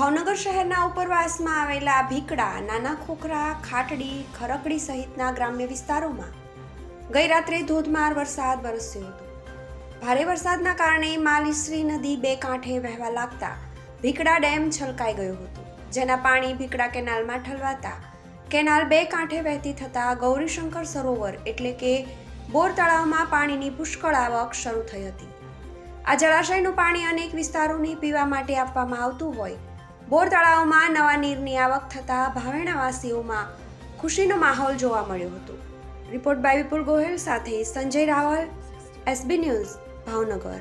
ભાવનગર શહેરના ઉપરવાસમાં આવેલા ભીકડા, નાના ખોખરા, ખાટડી, ખરકડી સહિતના ગ્રામ્ય વિસ્તારોમાં ગઈ રાત્રે ધોધમાર વરસાદ વરસ્યો હતો. ભારે વરસાદના કારણે માલિશ્રી નદી બે કાંઠે વહેવા લાગતા ભીકડા ડેમ છલકાઈ ગયો હતો, જેના પાણી ભીકડા કેનાલમાં ઠલવાતા કેનાલ બે કાંઠે વહેતી થતાં ગૌરીશંકર સરોવર એટલે કે બોર તળાવમાં પાણીની પુષ્કળ આવક શરૂ થઈ હતી. આ જળાશયનું પાણી અનેક વિસ્તારોની પીવા માટે આપવામાં આવતું હોય બોર તળાવમાં નવા નીરની આવક થતાં ભાવેણાવાસીઓમાં ખુશીનો માહોલ જોવા મળ્યો હતો. રિપોર્ટ બાય વિપુલ ગોહેલ સાથે સંજય રાવલ, એસબી ન્યૂઝ, ભાવનગર.